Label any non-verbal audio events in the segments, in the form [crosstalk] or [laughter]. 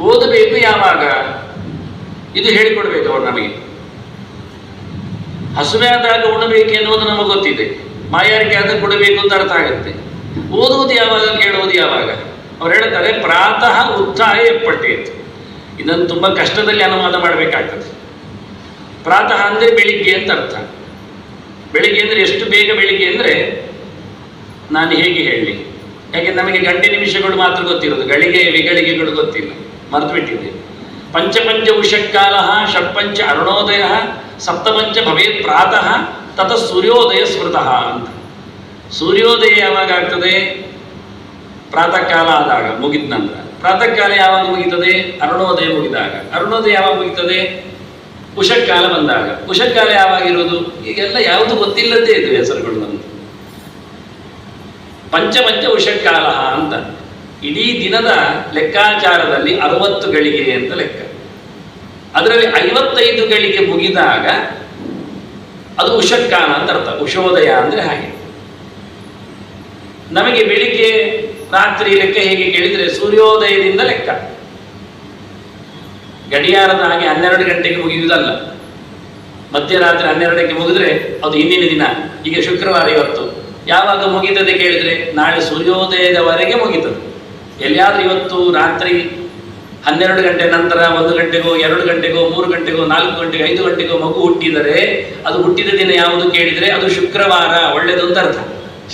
ಓದಬೇಕು ಯಾವಾಗ? ಇದು ಹೇಳಿಕೊಡ್ಬೇಕು ಅವರು ನಮಗೆ. ಹಸುವೆ ಆದಾಗ ಉಣಬೇಕು ಎನ್ನುವುದು ನಮಗೆ ಗೊತ್ತಿದೆ. ಮಾಯಾರಿಕೆ ಆದಾಗ ಕೊಡಬೇಕು ಅಂತ ಅರ್ಥ ಆಗುತ್ತೆ. ಓದುವುದು ಯಾವಾಗ, ಕೇಳುವುದು ಯಾವಾಗ? ಅವ್ರು ಹೇಳ್ತಾರೆ, ಪ್ರಾತಃ ಉತ್ಥಾಯ ಎಪ್ಪಟ್ಟೇತು ಇದನ್ನು ತುಂಬ ಕಷ್ಟದಲ್ಲಿ ಅನುವಾದ ಮಾಡಬೇಕಾಗ್ತದೆ. ಪ್ರಾತಃ ಅಂದರೆ ಬೆಳಿಗ್ಗೆ ಅಂತ ಅರ್ಥ. ಬೆಳಿಗ್ಗೆ ಅಂದರೆ ಎಷ್ಟು ಬೇಗ ಬೆಳಿಗ್ಗೆ ಅಂದರೆ ನಾನು ಹೇಗೆ ಹೇಳಲಿ? ಯಾಕೆ ನಮಗೆ ಗಂಟೆ ನಿಮಿಷಗಳು ಮಾತ್ರ ಗೊತ್ತಿರೋದು, ಗಳಿಗೆ ವಿಗಳಿಗೆಗಳು ಗೊತ್ತಿಲ್ಲ. ಮರೆತು ಬಿಟ್ಟಿದೆ ಪಂಚಪಂಚ ಉಷಕ್ಕಾಲ, ಷಟ್ಪಂಚ ಅರುಣೋದಯ ಸಪ್ತಪಂಚ ಭವೇತ್ ಪ್ರಾತಃ, ತತ ಸೂರ್ಯೋದಯ ಸ್ಮೃತಃ ಅಂತ. ಸೂರ್ಯೋದಯ ಯಾವಾಗ ಆಗ್ತದೆ? ಪ್ರಾತಃ ಕಾಲ ಆದಾಗ, ಮುಗಿದ ನಂತರ. ಪ್ರಾತಃ ಕಾಲ ಯಾವಾಗ ಮುಗಿತದೆ? ಅರುಣೋದಯ ಮುಗಿದಾಗ. ಅರುಣೋದಯ ಯಾವಾಗ ಮುಗಿತದೆ? ಉಷಕ್ಕಾಲ ಬಂದಾಗ. ಉಷಕ್ಕಾಲ ಯಾವಾಗಿರೋದು ಈಗೆಲ್ಲ ಯಾವುದು ಗೊತ್ತಿಲ್ಲದೇ ಇದು ಹೆಸರುಗಳು ಪಂಚಪಂಚ ಉಷಕ್ಕಾಲ ಅಂತ. ಇಡೀ ದಿನದ ಲೆಕ್ಕಾಚಾರದಲ್ಲಿ ಅರವತ್ತು ಗಳಿಗೆ ಅಂತ ಲೆಕ್ಕ. ಅದರಲ್ಲಿ ಐವತ್ತೈದು ಗಳಿಗೆ ಮುಗಿದಾಗ ಅದು ಉಷಕ್ಕಾಲ ಅಂತ ಅರ್ಥ, ಉಷೋದಯ ಅಂದ್ರೆ ಹಾಗೆ. ನಮಗೆ ಬೆಳಿಗ್ಗೆ ರಾತ್ರಿ ಲೆಕ್ಕ ಹೇಗೆ ಕೇಳಿದ್ರೆ ಸೂರ್ಯೋದಯದಿಂದ ಲೆಕ್ಕ. ಗಡಿಯಾರದ ಹಾಗೆ ಹನ್ನೆರಡು ಗಂಟೆಗೆ ಮುಗಿಯುವುದಲ್ಲ. ಮಧ್ಯರಾತ್ರಿ ಹನ್ನೆರಡಕ್ಕೆ ಮುಗಿದ್ರೆ ಅದು ಹಿಂದಿನ ದಿನ. ಈಗ ಶುಕ್ರವಾರ ಇವತ್ತು. ಯಾವಾಗ ಮುಗೀತದೆ ಕೇಳಿದ್ರೆ ನಾಳೆ ಸೂರ್ಯೋದಯದವರೆಗೆ ಮುಗೀತದೆ. ಎಲ್ಲಿಯಾದ್ರೂ ಇವತ್ತು ರಾತ್ರಿ ಹನ್ನೆರಡು ಗಂಟೆ ನಂತರ ಒಂದು ಗಂಟೆಗೋ, ಎರಡು ಗಂಟೆಗೋ, ಮೂರು ಗಂಟೆಗೋ, ನಾಲ್ಕು ಗಂಟೆಗೋ, ಐದು ಗಂಟೆಗೋ ಮಗು ಹುಟ್ಟಿದರೆ ಅದು ಹುಟ್ಟಿದ ದಿನ ಯಾವುದು ಕೇಳಿದರೆ ಅದು ಶುಕ್ರವಾರ, ಒಳ್ಳೆಯದು ಅಂತ ಅರ್ಥ.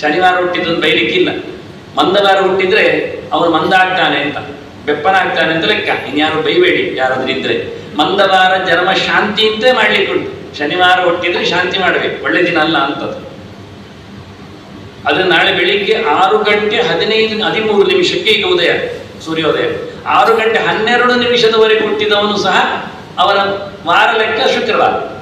ಶನಿವಾರ ಹುಟ್ಟಿದ್ದು ಬೈಲಿಕ್ಕಿಲ್ಲ. ಮಂದವಾರ ಹುಟ್ಟಿದ್ರೆ ಅವನು ಮಂದ ಆಗ್ತಾನೆ ಅಂತ ಬೆಪ್ಪನಾಗ್ತಾನೆ ಅಂತ ಲೆಕ್ಕ. ಇನ್ಯಾರು ಬೈಬೇಡಿ, ಯಾರಾದ್ರೂ ಇದ್ರೆ. ಮಂದವಾರ, ಜನ್ಮ, ಶಾಂತಿ ಅಂತ ಮಾಡ್ಲಿಕ್ಕೆ ಉಂಟು ಶನಿವಾರ ಹುಟ್ಟಿದ್ರೆ ಶಾಂತಿ ಮಾಡಬೇಕು. ಒಳ್ಳೆ ದಿನ ಅಲ್ಲ ಅಂತದ್ದು. ಅದು ನಾಳೆ ಬೆಳಿಗ್ಗೆ ಆರು ಗಂಟೆ ಹದಿನೈದು, ಹದಿಮೂರು ನಿಮಿಷಕ್ಕೆ ಈಗ ಉದಯ, ಸೂರ್ಯೋದಯ. ಆರು ಗಂಟೆ ಹನ್ನೆರಡು ನಿಮಿಷದವರೆಗೆ ಹುಟ್ಟಿದವನು ಸಹ ಅವರ ವಾರ ಲೆಕ್ಕ ಶುಕ್ರವಾರ.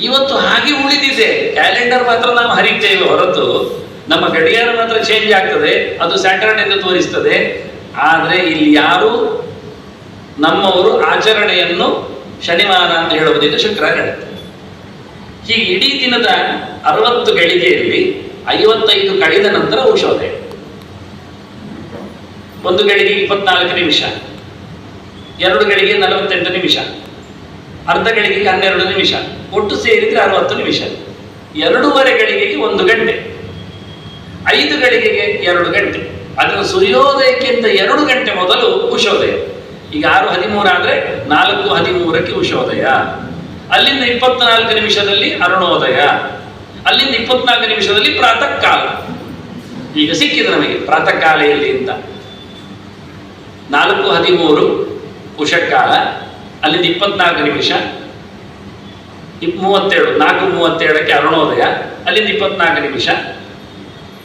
ಇವತ್ತು ಹಾಗೆ ಉಳಿದಿದೆ. ಕ್ಯಾಲೆಂಡರ್ ಮಾತ್ರ ನಾವು ಹರಿತೇವೆ ಹೊರತು. ನಮ್ಮ ಗಡಿಯಾರ ಮಾತ್ರ ಚೇಂಜ್ ಆಗ್ತದೆ. ಅದು ಸ್ಯಾಟರ್ಡೆ ಎಂದು ತೋರಿಸ್ತದೆ. ಆದರೆ ಇಲ್ಲಿ ಯಾರು ನಮ್ಮವರು ಆಚರಣೆಯನ್ನು ಶನಿವಾರ ಅಂತ ಹೇಳುವುದಿಲ್ಲ ಶುಕ್ರ ಹೀಗೆ ಇಡೀ ದಿನದ ಅರವತ್ತು ಗಳಿಗೆಯಲ್ಲಿ ಐವತ್ತೈದು ಕಳೆದ ನಂತರ ಔಷಧ. ಒಂದು ಗಳಿಗೆ ಇಪ್ಪತ್ನಾಲ್ಕು ನಿಮಿಷ, ಎರಡು ಗಳಿಗೆ ನಲವತ್ತೆಂಟು ನಿಮಿಷ, ಅರ್ಧ ಗಳಿಗೆ ಹನ್ನೆರಡು ನಿಮಿಷ, ಒಟ್ಟು ಸೇರಿದ್ರೆ ಅರವತ್ತು ನಿಮಿಷ. ಎರಡೂವರೆ ಗಳಿಗೆಗೆ ಒಂದು ಗಂಟೆ, ಐದು ಗಳಿಗೆಗೆ ಎರಡು ಗಂಟೆ. ಅದನ್ನು ಸೂರ್ಯೋದಯಕ್ಕಿಂತ ಎರಡು ಗಂಟೆ ಮೊದಲು ಉಷೋದಯ ಈಗ ಆರು ಹದಿಮೂರು ಆದ್ರೆ ನಾಲ್ಕು ಹದಿಮೂರಕ್ಕೆ ಉಷೋದಯ ಅಲ್ಲಿಂದ ಇಪ್ಪತ್ನಾಲ್ಕು ನಿಮಿಷದಲ್ಲಿ ಅರುಣೋದಯ. ಅಲ್ಲಿಂದ ಇಪ್ಪತ್ನಾಲ್ಕು ನಿಮಿಷದಲ್ಲಿ ಪ್ರಾತಃ ಕಾಲ ಈಗ ಸಿಕ್ಕಿದೆ ನಮಗೆ ಪ್ರಾತಃ ಕಾಲ ಎಲ್ಲಿ ಅಂತ. ನಾಲ್ಕು ಹದಿಮೂರು ಉಷಕಾಲ, ಅಲ್ಲಿಂದ ಇಪ್ಪತ್ನಾಲ್ಕು ನಿಮಿಷ. ಮೂವತ್ತೇಳು, ನಾಲ್ಕು ಮೂವತ್ತೇಳಕ್ಕೆ ಅರುಣೋದಯ, ಅಲ್ಲಿಂದ ಇಪ್ಪತ್ನಾಲ್ಕು ನಿಮಿಷ.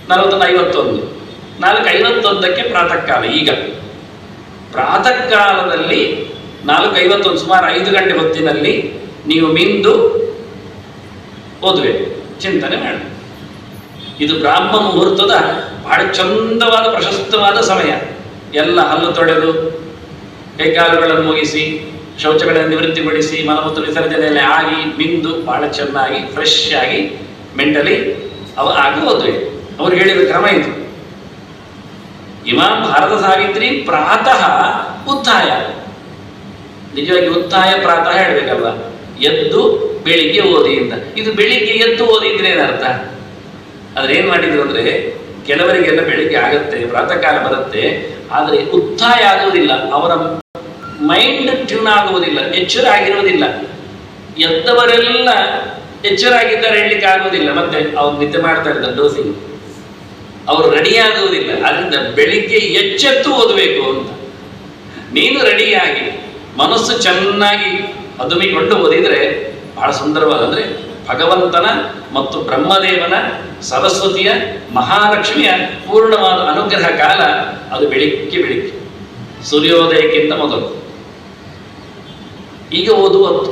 ನಲವತ್ತೊಂದು ಐವತ್ತೊಂದು. ನಾಲ್ಕು, ಐವತ್ತೊಂದಕ್ಕೆ ಪ್ರಾತಃ ಕಾಲ ಈಗ ಪ್ರಾತಃ ಕಾಲದಲ್ಲಿ ನಾಲ್ಕು, ಐವತ್ತೊಂದು, ಸುಮಾರು ಐದು ಗಂಟೆ ಹೊತ್ತಿನಲ್ಲಿ ನೀವು ಮಿಂದು ಓದಬೇಕು ಚಿಂತನೆ ಮಾಡಿ. ಇದು ಬ್ರಾಹ್ಮ ಮುಹೂರ್ತದ ಬಹಳ ಚಂದವಾದ, ಪ್ರಶಸ್ತವಾದ ಸಮಯ. ಎಲ್ಲ ಹಲ್ಲು ತೊಳೆದು, ಕೈಕಾಲುಗಳನ್ನು ಮುಗಿಸಿ, ಶೌಚಗಳನ್ನು ನಿವೃತ್ತಿಗೊಳಿಸಿ, ಮಲಮೂತ್ರ ವಿಸರ್ಜನೆಯಲ್ಲಿ ಆಗಿ, ಮಿಂದು ಬಹಳ ಚೆನ್ನಾಗಿ ಫ್ರೆಶ್ ಆಗಿ ಮೆಂಟಲಿ ಅವ ಆಗ ಓದುವೆ. ಅವ್ರು ಹೇಳಿದ ಕ್ರಮ ಇದು. ಇಮಾಂ ಭಾರತ ಸಾವಿತ್ರಿ ಪ್ರಾತಃ ಉತ್ತಾಯ. ನಿಜವಾಗಿ ಉತ್ತಾಯ ಪ್ರಾತಃ ಹೇಳ್ಬೇಕಲ್ವ? ಎದ್ದು ಬೆಳಿಗ್ಗೆ ಓದಿ ಅಂತ ಇದು ಬೆಳಿಗ್ಗೆ ಎದ್ದು ಓದಿದ್ರೆ ಏನರ್ಥ ಆದ್ರೆ ಏನ್ ಮಾಡಿದ್ರು ಅಂದ್ರೆ ಕೆಲವರಿಗೆಲ್ಲ ಬೆಳಿಗ್ಗೆ ಆಗತ್ತೆ ಪ್ರಾತಃ ಕಾಲ ಬರುತ್ತೆ, ಆದರೆ ಉತ್ಥಾಯ ಆಗುವುದಿಲ್ಲ. ಅವರ ಮೈಂಡ್ ಟ್ಯೂನ್ ಆಗುವುದಿಲ್ಲ ಎಚ್ಚರ ಆಗಿರುವುದಿಲ್ಲ. ಎದ್ದವರೆಲ್ಲ ಎಚ್ಚರ ಆಗಿದ್ದಾರೆ ಹೇಳಲಿಕ್ಕೆ ಆಗುವುದಿಲ್ಲ. ಮತ್ತೆ ಅವ್ರು ನಿದ್ದೆ ಮಾಡ್ತಾ ಇರ್ತಾರೆ ಡೋಸಿಂಗ್ ಅವರು ರೆಡಿ ಆಗುವುದಿಲ್ಲ. ಅದರಿಂದ ಬೆಳಿಗ್ಗೆ ಎಚ್ಚೆತ್ತು ಓದಬೇಕು ಅಂತ. ನೀನು ರೆಡಿಯಾಗಿ ಮನಸ್ಸು ಚೆನ್ನಾಗಿ ಅದುಮಿಕೊಂಡು ಓದಿದರೆ ಬಹಳ ಸುಂದರವಾದ ಅಂದ್ರೆ ಭಗವಂತನ ಮತ್ತು ಬ್ರಹ್ಮದೇವನ ಸರಸ್ವತಿಯ ಮಹಾಲಕ್ಷ್ಮಿಯ ಪೂರ್ಣವಾದ ಅನುಗ್ರಹ ಕಾಲ ಅದು ಬೆಳಿಗ್ಗೆ ಬೆಳಿಗ್ಗೆ, ಸೂರ್ಯೋದಯಕ್ಕಿಂತ ಮೊದಲು. ಈಗ ಓದುವತ್ತು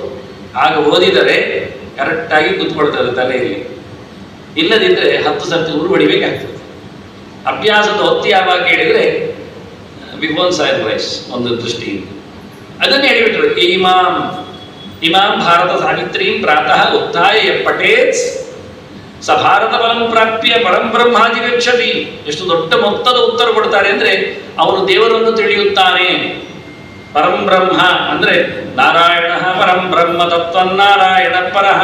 ಆಗ ಓದಿದರೆ ಕರೆಕ್ಟಾಗಿ ಕೂತ್ಕೊಳ್ತದೆ ತಲೆಯಲ್ಲಿ. ಇಲ್ಲದಿದ್ದರೆ ಹತ್ತು ಸರ್ತಿ ಉರು ಹೊಡಿಬೇಕಾಗ್ತದೆ. ಅಭ್ಯಾಸದ ಹೊತ್ತು ಯಾವಾಗ ಹೇಳಿದರೆ ವಿಭೋನ್ ಸಾಹೇಬ್ ವಯಸ್ ಒಂದು ದೃಷ್ಟಿಯಿಂದ. ಅದನ್ನು ಹೇಳಿಬಿಟ್ರು ಇಮಾಮ್ ಇಮಾಮ್ ಭಾರತ ಸಾವಿತ್ರಿ ಪ್ರಾತಃ ಉತ್ಥಾಯ ಪಟೇತ್ ಸ ಭಾರತ ಬಲಂ ಪ್ರಾಪ್ಯ ಪರಂ ಬ್ರಹ್ಮಾದಿ ಎಷ್ಟು ದೊಡ್ಡ ಮೊತ್ತದ ಉತ್ತರ ಕೊಡ್ತಾರೆ ಅಂದ್ರೆ ಅವನು ದೇವರನ್ನು ತಿಳಿಯುತ್ತಾನೆ. ಪರಂ ಬ್ರಹ್ಮ ಅಂದ್ರೆ ನಾರಾಯಣ ಪರಂ ಬ್ರಹ್ಮ ತತ್ವನ್ನಾರಾಯಣ ಪರಃ.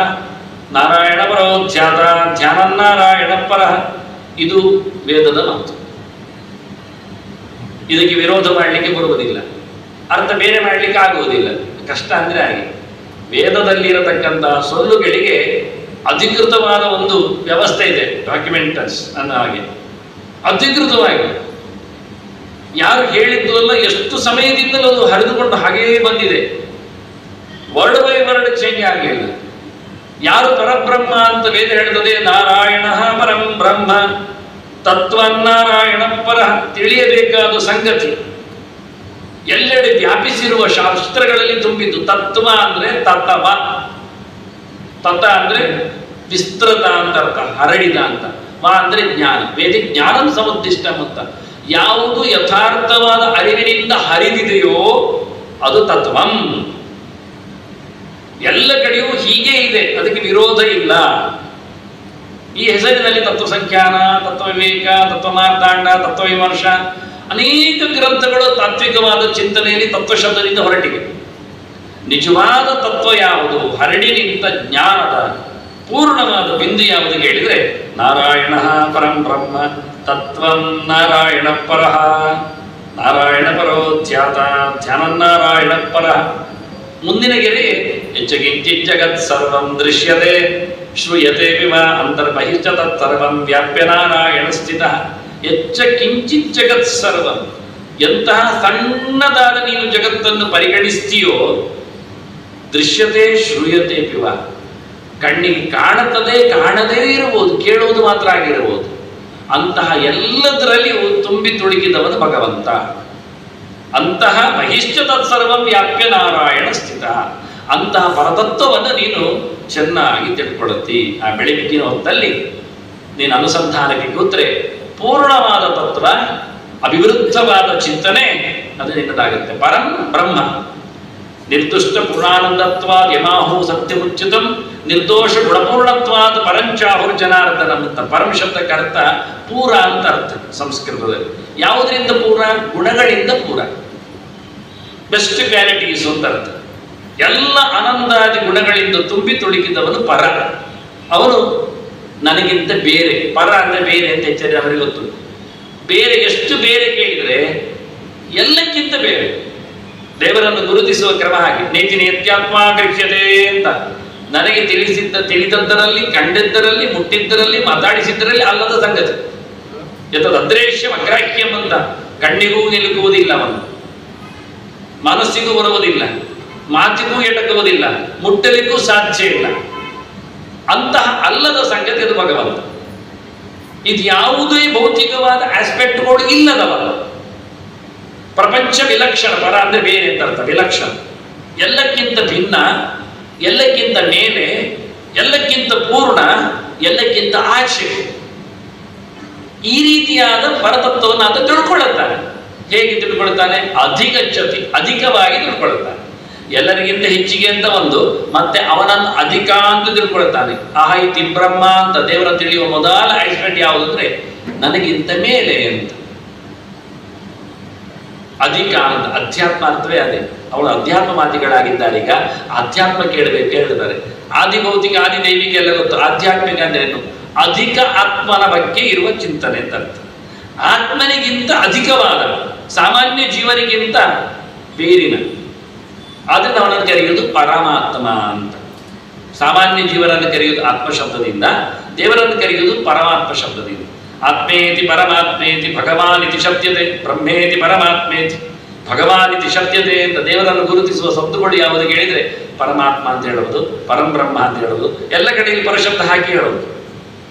ನಾರಾಯಣ ಪರೋಧ್ಯಾತ ಧ್ಯಾನನ್ನಾರಾಯಣ ಪರಃ. ಇದು ವೇದದ ಮಾತು ಇದಕ್ಕೆ ವಿರೋಧ ಮಾಡಲಿಕ್ಕೆ ಬರುವುದಿಲ್ಲ. ಅರ್ಥ ಬೇರೆ ಮಾಡಲಿಕ್ಕೆ ಆಗುವುದಿಲ್ಲ. ಕಷ್ಟ ಅಂದ್ರೆ ಹಾಗೆ. ವೇದದಲ್ಲಿರತಕ್ಕಂತಹ ಸೊಲ್ಲುಗಳಿಗೆ ಅಧಿಕೃತವಾದ ಒಂದು ವ್ಯವಸ್ಥೆ ಇದೆ ಡಾಕ್ಯುಮೆಂಟಸ್ ಅನ್ನೋ ಹಾಗೆ. ಅಧಿಕೃತವಾಗಿ. ಯಾರು ಹೇಳಿದ್ದು ಅಲ್ಲ, ಎಷ್ಟು ಸಮಯದಿಂದಲೂ ಅದು ಹರಿದುಕೊಂಡು ಹಾಗೇ ಬಂದಿದೆ. ವರ್ಡ್ ಬೈ ವರ್ಡ್ ಚೇಂಜ್ ಆಗಲಿಲ್ಲ. ಯಾರು ಪರಬ್ರಹ್ಮ ಅಂತ ವೇದ ಹೇಳ್ತದೆ, ನಾರಾಯಣ ಪರಂ ಬ್ರಹ್ಮ ತತ್ವನಾರಾಯಣ ಪರ ತಿಳಿಯಬೇಕಾದ ಸಂಗತಿ. ಎಲ್ಲೆಡೆ ವ್ಯಾಪಿಸಿರುವ ಶಾಸ್ತ್ರಗಳಲ್ಲಿ ತುಂಬಿದ್ದು ತತ್ವ ಅಂದ್ರೆ ತತ್ವ ತತ ಅಂದ್ರೆ ವಿಸ್ತೃತ ಅಂತ ಅರ್ಥ, ಹರಡಿದ ಅಂತ. ವಾ ಅಂದ್ರೆ ಜ್ಞಾನ. ವೇದಿ ಜ್ಞಾನಂ ಸಮುದ್ದಿಷ್ಟ ಅಂತ ಯಾವುದು ಯಥಾರ್ಥವಾದ ಅರಿವಿನಿಂದ ಹರಿದಿದೆಯೋ ಅದು ತತ್ವಂ. ಎಲ್ಲ ಕಡೆಯೂ ಹೀಗೆ ಇದೆ, ಅದಕ್ಕೆ ವಿರೋಧ ಇಲ್ಲ. ಈ ಹೆಸರಿನಲ್ಲಿ ತತ್ವ ಸಂಖ್ಯಾನ ತತ್ವ ವಿವೇಕ ತತ್ವ ಮಾರ್ತಾಂಡ ತತ್ವ ವಿಮರ್ಶ ಅನೇಕ ಗ್ರಂಥಗಳು ತಾತ್ವಿಕವಾದ ಚಿಂತನೆಯಲ್ಲಿ ತತ್ವಶಬ್ದದಿಂದ ಹೊರಟಿವೆ. ನಿಜವಾದ ತತ್ವ ಯಾವುದು? ಹರಡಿ ನಿಂತ ಜ್ಞಾನದ ಪೂರ್ಣವಾದ ಬಿಂದು ಯಾವುದು ಹೇಳಿದರೆ, ನಾರಾಯಣ ಪರಂ ಬ್ರಹ್ಮ, ತತ್ವಂ ನಾರಾಯಣ ಪರಃ. ನಾರಾಯಣ ಪರೋ ಧ್ಯಾತ ಧ್ಯಾನನ್ನಾರಾಯಣ ಪರಃ. ಮುಂದಿನ ಗೆರೆ ಹೆಚ್ಚಗಿಂಚಿತ್ ಜಗತ್ ಸರ್ವಂ ದೃಶ್ಯತೆ, ಶ್ರೂಯತೆ ವಿಮ ಅಂತರ್ಬಹಿಷ್ಠ ತತ್ ಸರ್ವಂ ವ್ಯಾಪ್ಯ ನಾರಾಯಣ ಸ್ಥಿತ. ಹೆಚ್ಚ ಕಿಂಚಿತ್ ಜಗತ್ ಸರ್ವಂ. ಎಂತಹ ಸಣ್ಣದಾದ ನೀನು ಜಗತ್ತನ್ನು ಪರಿಗಣಿಸ್ತೀಯೋ, ದೃಶ್ಯತೆ ಶ್ರೂಯತೆ ಪಿವ. ಕಣ್ಣಿಗೆ ಕಾಣುತ್ತದೆ, ಕಾಣದೇ ಇರಬಹುದು, ಕೇಳುವುದು ಮಾತ್ರ ಆಗಿರಬಹುದು. ಅಂತಹ ಎಲ್ಲದರಲ್ಲಿ ತುಂಬಿ ತುಳುಕಿದವನು ಭಗವಂತ. ಅಂತಹ ಬಹಿಷ್ಠ ತತ್ಸರ್ವಂ ವ್ಯಾಪ್ಯ ನಾರಾಯಣ ಸ್ಥಿತ. ಅಂತಹ ಪರತತ್ವವನ್ನು ನೀನು ಚೆನ್ನಾಗಿ ತಿಳ್ಕೊಳ್ಳುತ್ತಿ ಆ ಬೆಳಗಿನ ಹೊತ್ತಲ್ಲಿ ನೀನು ಅನುಸಂಧಾನಕ್ಕೆ ಕೂತ್ರೆ ಪೂರ್ಣವಾದ ತತ್ವ, ಅಭಿವೃದ್ಧವಾದ ಚಿಂತನೆ, ಅದು ನಿನ್ನದಾಗುತ್ತೆ ಪರಂ ಬ್ರಹ್ಮ. ನಿರ್ದುಷ್ಟ ಪುರಾನಂದತ್ವ ಯಮಾಹು ಸತ್ಯಮುಚ್ಯುತಂ, ನಿರ್ದೋಷ ಗುಣಪೂರ್ಣತ್ವಾದ ಪರಂಚಾಹುರ್ ಜನಾರ್ದನ ಅಂತ. ಪರಂ ಶಬ್ದಕ್ಕೆ ಅರ್ಥ ಪೂರ ಅಂತ ಅರ್ಥ ಸಂಸ್ಕೃತದಲ್ಲಿ. ಯಾವುದರಿಂದ ಪೂರ? ಗುಣಗಳಿಂದ ಪೂರ. ಬೆಸ್ಟ್ ಕ್ವಾಲಿಟೀಸ್ ಅಂತ ಅರ್ಥ. ಎಲ್ಲ ಆನಂದಾದಿ ಗುಣಗಳಿಂದ ತುಂಬಿ ತುಳುಕಿದವನು ಪರ. ಅವನು ನನಗಿಂತ ಬೇರೆ, ಪರ ಅಂದ್ರೆ ಬೇರೆ ಅಂತ ಎಚ್ಚರಿ ಅವರಿಗೆ ಗೊತ್ತು. ಬೇರೆ ಎಷ್ಟು ಬೇರೆ ಕೇಳಿದರೆ ಎಲ್ಲಕ್ಕಿಂತ ಬೇರೆ. ದೇವರನ್ನು ಗುರುತಿಸುವ ಕ್ರಮ ಹಾಗೆ, ನೇತಿ ನಿತ್ಯಾತ್ಮ ಅಂತ. ನನಗೆ ತಿಳಿಸಿದ್ದ ತಿಳಿದದ್ದರಲ್ಲಿ ಕಂಡಿದ್ದರಲ್ಲಿ, ಮುಟ್ಟಿದ್ದರಲ್ಲಿ, ಮಾತಾಡಿಸಿದ್ದರಲ್ಲಿ ಅಲ್ಲದ ಸಂಗತಿ. ಯತದ ಅದೃಶ್ಯ ಅಗ್ರಾಹ್ಯಂ ಅಂತ. ಕಣ್ಣಿಗೂ ನಿಲುಕುವುದಿಲ್ಲ ಅವನು. ಮನಸ್ಸಿಗೂ ಬರುವುದಿಲ್ಲ. ಮಾತಿಗೂ ಎಟಕುವುದಿಲ್ಲ. ಮುಟ್ಟಲಿಕ್ಕೂ ಸಾಧ್ಯ ಇಲ್ಲ. ಅಂತಹ ಅಲ್ಲದ ಸಂಗತಿ ಅದು ಭಗವಂತ ಇದು ಯಾವುದೇ ಭೌತಿಕವಾದ ಆಸ್ಪೆಕ್ಟ್ಗಳು ಇಲ್ಲದವ ಪ್ರಪಂಚ ವಿಲಕ್ಷಣ, ಪರ ಅಂದ್ರೆ ಬೇರೆ ಅಂತ ಅರ್ಥ, ವಿಲಕ್ಷಣ. ಎಲ್ಲಕ್ಕಿಂತ ಭಿನ್ನ, ಎಲ್ಲಕ್ಕಿಂತ ಮೇಲೆ, ಎಲ್ಲಕ್ಕಿಂತ ಪೂರ್ಣ, ಎಲ್ಲಕ್ಕಿಂತ ಆಚೆ. ಈ ರೀತಿಯಾದ ಪರತತ್ವವನ್ನು ಆತ ತಿಳ್ಕೊಳ್ಳುತ್ತಾನೆ. ಹೇಗೆ ತಿಳ್ಕೊಳ್ತಾನೆ ಅಧಿಕ ಚತಿ ಅಧಿಕವಾಗಿ ತಿಳ್ಕೊಳ್ಳುತ್ತಾನೆ. ಎಲ್ಲರಿಗಿಂತ ಹೆಚ್ಚಿಗೆ ಅಂತ ಒಂದು, ಮತ್ತೆ ಅವನನ್ನು ಅಧಿಕ ಅಂತ ತಿಳ್ಕೊಳ್ತಾನೆ ಆಹ ಇತಿ ಬ್ರಹ್ಮ ಅಂತ ದೇವರ ತಿಳಿಯುವ ಮೊದಲ ಆಕ್ಸಿಡೆಂಟ್ ಯಾವುದು ಅಂದ್ರೆ ನನಗಿಂತ ಮೇಲೆ ಅಂತ. ಅಧಿಕ ಅಂತ ಅಧ್ಯಾತ್ಮ ಅಂತವೇ ಅದೇ. ಅವಳು ಅಧ್ಯಾತ್ಮ ಮಾತಿಗಳಾಗಿದ್ದಾರೆ ಈಗ. ಅಧ್ಯಾತ್ಮ ಕೇಳಬೇಕು ಹೇಳಿದ್ದಾರೆ ಆದಿ ಭೌತಿಕ ಆದಿ ದೈವಿಕ ಎಲ್ಲ ಗೊತ್ತು. ಆಧ್ಯಾತ್ಮಿಕ ಅಂದ್ರೆ ಏನು? ಅಧಿಕ ಆತ್ಮನ ಬಗ್ಗೆ ಇರುವ ಚಿಂತನೆ ಅಂತ ಅರ್ಥ. ಆತ್ಮನಿಗಿಂತ ಅಧಿಕವಾದ ಸಾಮಾನ್ಯ ಜೀವನಿಗಿಂತ ಬೇರಿನ. ಆದ್ರೆ ಅವನನ್ನು ಕರೆಯುವುದು ಪರಮಾತ್ಮ ಅಂತ. ಸಾಮಾನ್ಯ ಜೀವನನ್ನು ಕರೆಯುವುದು ಆತ್ಮ ಶಬ್ದದಿಂದ ದೇವರನ್ನು ಕರೆಯುವುದು ಪರಮಾತ್ಮ ಶಬ್ದದಿಂದ. ಆತ್ಮೇತಿ ಪರಮಾತ್ಮೇತಿ ಭಗವಾನ್ ಇತಿ ಶಬ್ದತೆ ಬ್ರಹ್ಮೇತಿ ಪರಮಾತ್ಮೇತಿ ಭಗವಾನ್ ಇತಿ ಶಬ್ದತೆ ಅಂತ ದೇವರನ್ನು ಗುರುತಿಸುವ ಶಬ್ದಗಳು ಯಾವುದು ಹೇಳಿದ್ರೆ ಪರಮಾತ್ಮ ಅಂತ ಹೇಳುವುದು ಪರಂಬ್ರಹ್ಮ ಅಂತ ಹೇಳುವುದು ಎಲ್ಲ ಕಡೆಯಲ್ಲಿ ಪರಶಬ್ದ ಹಾಕಿ ಹೇಳುವುದು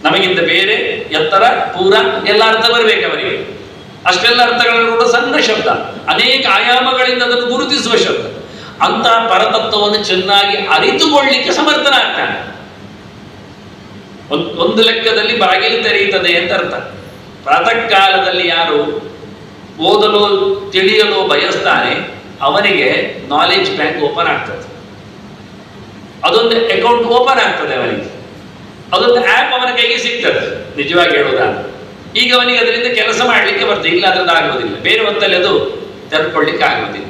ನಮಗಿಂತ ಬೇರೆ ಎತ್ತರ ಪೂರ ಎಲ್ಲ ಅರ್ಥ ಬರಬೇಕು ಅವರಿಗೆ. ಅಷ್ಟೆಲ್ಲ ಅರ್ಥಗಳನ್ನು ಕೂಡ ಸಣ್ಣ ಶಬ್ದ, ಅನೇಕ ಆಯಾಮಗಳಿಂದ ಅದನ್ನು ಗುರುತಿಸುವ ಶಬ್ದ. ಅಂತಹ ಪರತತ್ವವನ್ನು ಚೆನ್ನಾಗಿ ಅರಿತುಕೊಳ್ಳಿಕ್ಕೆ ಸಮರ್ಥನಾಗ್ತಾನೆ. ಒಂದ್- ಒಂದು ಲೆಕ್ಕದಲ್ಲಿ ಬಾಗಿಲು ತೆರೆಯುತ್ತದೆ ಅಂತ ಅರ್ಥ. ಪ್ರಾತಃ ಕಾಲದಲ್ಲಿ ಯಾರು ಓದಲು, ತಿಳಿಯಲು ಬಯಸ್ತಾನೆ ಅವನಿಗೆ ನಾಲೆಜ್ ಬ್ಯಾಂಕ್ ಓಪನ್ ಆಗ್ತದೆ. ಅದೊಂದು ಅಕೌಂಟ್ ಓಪನ್ ಆಗ್ತದೆ ಅವನಿಗೆ. ಅದೊಂದು ಆ್ಯಪ್ ಅವನ ಕೈಗೆ ಸಿಗ್ತದೆ. ನಿಜವಾಗಿ ಹೇಳುವುದಾದ್ರೆ ಈಗ ಅವನಿಗೆ ಅದರಿಂದ ಕೆಲಸ ಮಾಡಲಿಕ್ಕೆ ಬರ್ತದೆ ಇಲ್ಲ ಅದ್ರದ್ದು ಆಗುವುದಿಲ್ಲ ಬೇರೆ ಹೊತ್ತಲ್ಲಿ ಅದು ತೆರೆದುಕೊಳ್ಳಿಕ್ಕೆ ಆಗುವುದಿಲ್ಲ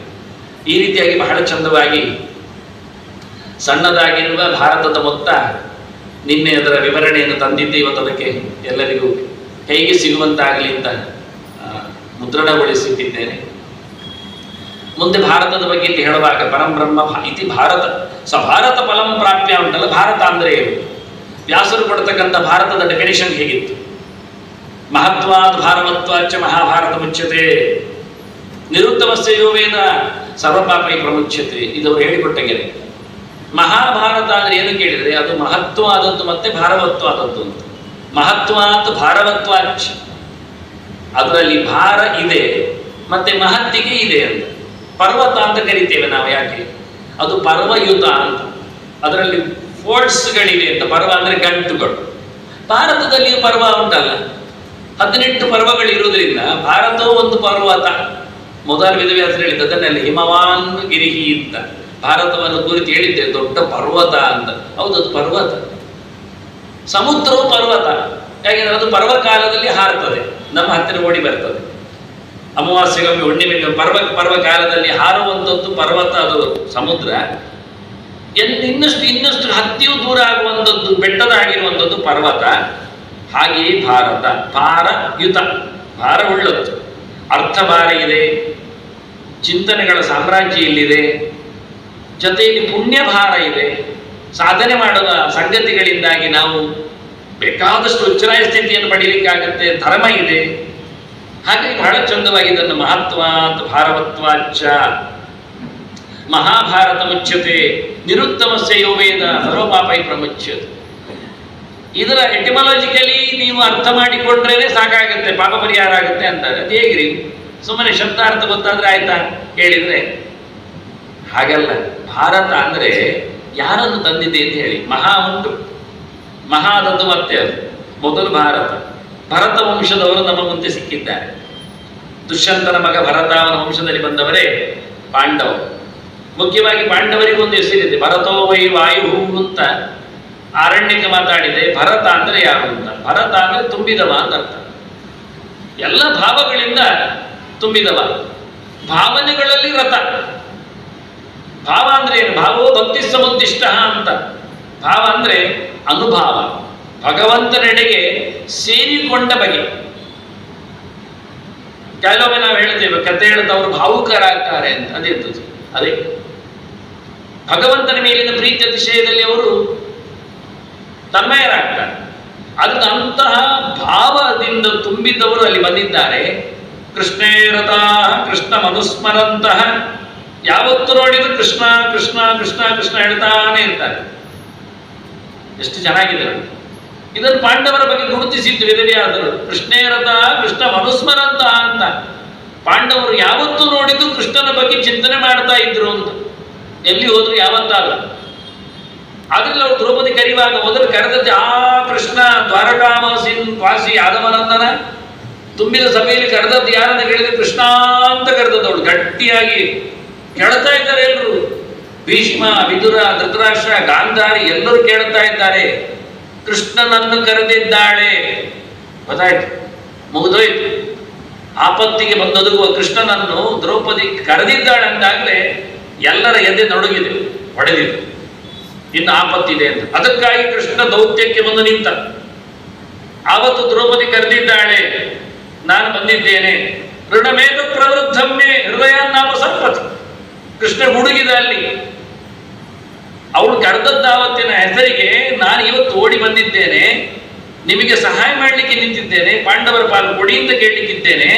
ಈ ರೀತಿಯಾಗಿ ಬಹಳ ಚಂದವಾಗಿ ಸಣ್ಣದಾಗಿರುವ ಭಾರತದ ಮೊತ್ತ ನಿನ್ನೆ ಅದರ ವಿವರಣೆಯನ್ನು ತಂದಿದ್ದೆ. ಇವತ್ತು ಅದಕ್ಕೆ ಎಲ್ಲರಿಗೂ ಕೈಗೆ ಸಿಗುವಂತಾಗಲಿ ಅಂತ ಮುದ್ರಣಗೊಳಿಸುತ್ತಿದ್ದೇನೆ. ಮುಂದೆ ಭಾರತದ ಬಗ್ಗೆ ಹೇಳುವಾಗ ಪರಂಬ್ರಹ್ಮ ಇತಿ ಭಾರತ. ಸ ಭಾರತ ಫಲಂ ಪ್ರಾಪ್ಯ ಉಂಟಲ್ಲ, ಭಾರತ ಅಂದ್ರೆ ಏನು? ವ್ಯಾಸರು ಕೊಡ್ತಕ್ಕಂಥ ಭಾರತದ ಡೆಫಿನೇಷನ್ ಹೇಗಿತ್ತು? ಮಹತ್ವಾದ ಭಾರವತ್ವಾಚ ಮಹಾಭಾರತ ಮುಚ್ಚತೆ ವೇದ ಸರ್ವಪಾಪೈ ಪ್ರಮುಖ್ಯತೆ ಇದು ಅವರು ಹೇಳಿಕೊಟ್ಟಂಗೆ ಮಹಾಭಾರತ ಅಂದ್ರೆ ಏನು ಕೇಳಿದ್ರೆ, ಅದು ಮಹತ್ವ ಮಹತ್ವಾದದ್ದು ಮತ್ತೆ ಭಾರವತ್ವ ಭಾರವತ್ವಾದದ್ದು ಅಂತ ಮಹತ್ವಾತ್ ಭಾರವತ್ವ ಅದರಲ್ಲಿ ಭಾರ ಇದೆ, ಮತ್ತೆ ಮಹತ್ತಿಗೆ ಇದೆ ಅಂತ. ಪರ್ವತ ಅಂತ ಕರಿತೇವೆ ನಾವು ಯಾಕೆ? ಅದು ಪರ್ವಯುತ ಅಂತ. ಅದರಲ್ಲಿ ಫೋರ್ಟ್ಸ್ಗಳಿವೆ ಅಂತ, ಪರ್ವ ಅಂದ್ರೆ ಗಂಟುಗಳು. ಭಾರತದಲ್ಲಿ ಪರ್ವ ಉಂಟಲ್ಲ? ಹದಿನೆಂಟು ಪರ್ವಗಳಿರುವುದರಿಂದ ಭಾರತವು ಒಂದು ಪರ್ವತ. ಮೊದಲ ವೇದವ್ಯಾಸರು ಹೇಳಿದ್ದು ಅದನ್ನಲ್ಲಿ ಹಿಮವಾನ್ ಗಿರಿಹಿ ಅಂತ. ಭಾರತವನ್ನು ಕುರಿತು ಹೇಳಿದ್ದೆ, ದೊಡ್ಡ ಪರ್ವತ ಅಂತ. ಹೌದು, ಅದು ಪರ್ವತ. ಸಮುದ್ರವು ಪರ್ವತ. ಯಾಕೆಂದ್ರೆ ಅದು ಪರ್ವಕಾಲದಲ್ಲಿ ಹಾರುತ್ತದೆ. ನಮ್ಮ ಹತ್ತಿರ ಓಡಿ ಬರ್ತದೆ. ಅಮಾವಾಸ್ಯೆಗೊಮ್ಮೆ ಹುಣ್ಣಿಮೆಗೆ ಪರ್ವ ಕಾಲದಲ್ಲಿ ಹಾರುವಂಥದ್ದು ಪರ್ವತ, ಅದು ಸಮುದ್ರ. ಇನ್ನಷ್ಟು ಇನ್ನಷ್ಟು ಹತ್ತಿಯೂ ದೂರ ಆಗುವಂಥದ್ದು, ಬೆಟ್ಟದಾಗಿರುವಂಥದ್ದು ಪರ್ವತ. ಹಾಗೆಯೇ ಭಾರತ. ಭಾರಯುತ ಭಾರವುಳ್ಳದ್ದು ಅರ್ಥಭಾರ ಇದೆ ಚಿಂತನೆಗಳ ಸಾಮ್ರಾಜ್ಯ ಇಲ್ಲಿದೆ. ಜೊತೆಯಲ್ಲಿ ಪುಣ್ಯ ಭಾರ ಇದೆ. ಸಾಧನೆ ಮಾಡುವ ಸಂಗತಿಗಳಿಂದಾಗಿ ನಾವು ಬೇಕಾದಷ್ಟು ಉಚ್ಚರಾಯ ಸ್ಥಿತಿಯನ್ನು ಪಡೀಲಿಕ್ಕಾಗುತ್ತೆ. ಧರ್ಮ ಇದೆ. ಹಾಗೆ ಬಹಳ ಚಂದವಾಗಿ ಇದನ್ನು ಮಹತ್ವಾತ್ ಭಾರವತ್ವಾಚ ಮಹಾಭಾರತ ಮುಚ್ಯತೆ. ನಿರುತ್ತಮಸ್ಯ ಯೋ ವೇದ ಸರ್ವಪಾಪೈ ಪ್ರಮುಚ್ಯತೆ. ಇದರ ಎಟಿಮಾಲಜಿಕಲಿ ನೀವು ಅರ್ಥ ಮಾಡಿಕೊಂಡ್ರೇನೆ ಸಾಕಾಗುತ್ತೆ, ಪಾಪ ಪರಿಹಾರ ಆಗುತ್ತೆ ಅಂತಾರೆ. ಅದು ಹೇಗ್ರಿ? ಸುಮ್ಮನೆ ಶಬ್ದಾರ್ಥ ಗೊತ್ತಾದ್ರೆ ಆಯ್ತಾ? ಹೇಳಿದ್ರೆ ಹಾಗಲ್ಲ. ಭಾರತ ಅಂದ್ರೆ ಯಾರನ್ನು ತಂದಿದೆ ಅಂತ ಹೇಳಿ. ಮಹಾ ಉಂಟು. ಮಹಾದದ್ದು ಮತ್ತೆ ಅದು. ಮೊದಲು ಭಾರತ. ಭರತ ವಂಶದವರು ನಮ್ಮ ಮುಂದೆ ಸಿಕ್ಕಿದ್ದಾರೆ. ದುಷ್ಯಂತನ ಮಗ ಭರತ ಅವನ ವಂಶದಲ್ಲಿ ಬಂದವರೇ ಪಾಂಡವ. ಮುಖ್ಯವಾಗಿ ಪಾಂಡವರಿಗೆ ಒಂದು ಹೆಸರಿದೆ. ಭರತೋ ವೈ ವಾಯು ಅಂತ. ಆರಣ್ಯಕ್ಕೆ ಮಾತಾಡಿದೆ ಭರತ ಅಂದ್ರೆ ಯಾರು ಅಂತ? ಭರತ ಅಂದ್ರೆ ತುಂಬಿದವ ಅಂತ ಅರ್ಥ. ಎಲ್ಲ ಭಾವಗಳಿಂದ ತುಂಬಿದವ. ಭಾವನೆಗಳಲ್ಲಿ ರಥ ಭಾವ ಅಂದ್ರೆ ಏನು? ಭಾವೋ ಭಕ್ತಿ ಸಮುದ್ದಿಷ್ಟ ಅಂತ. ಭಾವ ಅಂದ್ರೆ ಅನುಭಾವ. ಭಗವಂತನೆಡೆಗೆ ಸೇರಿಕೊಂಡ ಬಗೆ. ಕೆಲವೊಮ್ಮೆ ನಾವು ಹೇಳ್ತೇವೆ ಕತೆ ಹೇಳಿದವರು ಭಾವುಕರಾಗ್ತಾರೆ ಅಂತ. ಅದೇ ಅದು. ಭಗವಂತನ ಮೇಲಿನ ಪ್ರೀತಿ ಅತಿಶಯದಲ್ಲಿ ಅವರು ತನ್ಮಯರಾಗ್ತಾರೆ ಅದು ಅಂತಹ ಭಾವದಿಂದ ತುಂಬಿದ್ದವರು ಅಲ್ಲಿ ಬಂದಿದ್ದಾರೆ. ಕೃಷ್ಣೇ ರಥಾ ಕೃಷ್ಣ ಮನುಸ್ಮರಂತಹ. ಯಾವತ್ತು ನೋಡಿದ್ರು ಕೃಷ್ಣ ಕೃಷ್ಣ ಕೃಷ್ಣ ಕೃಷ್ಣ ಹೇಳ್ತಾನೆ ಇರ್ತಾರೆ. ಎಷ್ಟು ಚೆನ್ನಾಗಿದೆ. ಇದನ್ನು ಪಾಂಡವರ ಬಗ್ಗೆ ಗುರುತಿಸಿದ್ದು ವೇದವ್ಯಾಸರು ಕೃಷ್ಣೇ ರಥ ಕೃಷ್ಣ ಮನುಸ್ಮರಂತ ಅಂತ. ಪಾಂಡವರು ಯಾವತ್ತು ನೋಡಿದ್ರು ಕೃಷ್ಣನ ಬಗ್ಗೆ ಚಿಂತನೆ ಮಾಡ್ತಾ ಇದ್ರು ಅಂತ. ಎಲ್ಲಿ ಹೋದ್ರು ಯಾವತ್ತಾಗ ಆದ್ರಲ್ಲಿ ಅವರು ದ್ರೌಪದಿ ಕರೆಯುವಾಗ ಮೊದಲು ಕರೆದದ್ದು, ಆ ಕೃಷ್ಣ, ದ್ವಾರಕಾಮ ಸಿಂಗ್ ವಾಸಿ ಯಾದವನಂದನ ತುಂಬಿದ ಸಭೆಯಲ್ಲಿ ಕರೆದದ್ದು ಯಾರನ್ನ ಕೇಳಿದ್ರೆ ಕೃಷ್ಣ ಅಂತ ಕರೆದದ್ದು ಅವಳು. ಗಟ್ಟಿಯಾಗಿ ಕೇಳ್ತಾ ಇದ್ದಾರೆ ಎಲ್ಲರೂ ಭೀಷ್ಮ, ವಿದುರ, ಧೃತರಾಷ್ಟ್ರ, ಗಾಂಧಾರಿ ಎಲ್ಲರೂ ಕೇಳ್ತಾ ಇದ್ದಾರೆ. ಕೃಷ್ಣನನ್ನು ಕರೆದಿದ್ದಾಳೆ. ಗೊತ್ತಾಯ್ತು. ಮುಗಿದೋಯ್ತು. ಆಪತ್ತಿಗೆ ಬಂದೊದಗುವ ಕೃಷ್ಣನನ್ನು ದ್ರೌಪದಿ ಕರೆದಿದ್ದಾಳೆ ಅಂದಾಗಲೇ ಎಲ್ಲರ ಎದೆ ನಡುಗಿದೆ ಹೊಡೆದಿದೆ ಇನ್ನು ಆಪತ್ತಿದೆ ಅಂತ. ಅದಕ್ಕಾಗಿ ಕೃಷ್ಣ ದೌತ್ಯಕ್ಕೆ ಬಂದು ನಿಂತ ಆವತ್ತು ದ್ರೌಪದಿ ಕರೆದಿದ್ದಾಳೆ, ನಾನು ಬಂದಿದ್ದೇನೆ. ಋಣಮೇಧ ಪ್ರವೃದ್ಧಮ್ಮೆ ಹೃದಯ ನಾಮ ಸಂಪತ್ ಕೃಷ್ಣ ಹುಡುಗಿದ ಅಲ್ಲಿ. ಅವಳು ಕರೆದದ್ದಾವತ್ತಿನ ಹೆಸರಿಗೆ ನಾನು ಇವತ್ತು ಓಡಿ ಬಂದಿದ್ದೇನೆ. ನಿಮಗೆ ಸಹಾಯ ಮಾಡಲಿಕ್ಕೆ ನಿಂತಿದ್ದೇನೆ. ಪಾಂಡವರ ಪಾಲು ಕೊಡಿ ಅಂತ ಕೇಳಲಿಕ್ಕಿದ್ದೇನೆ.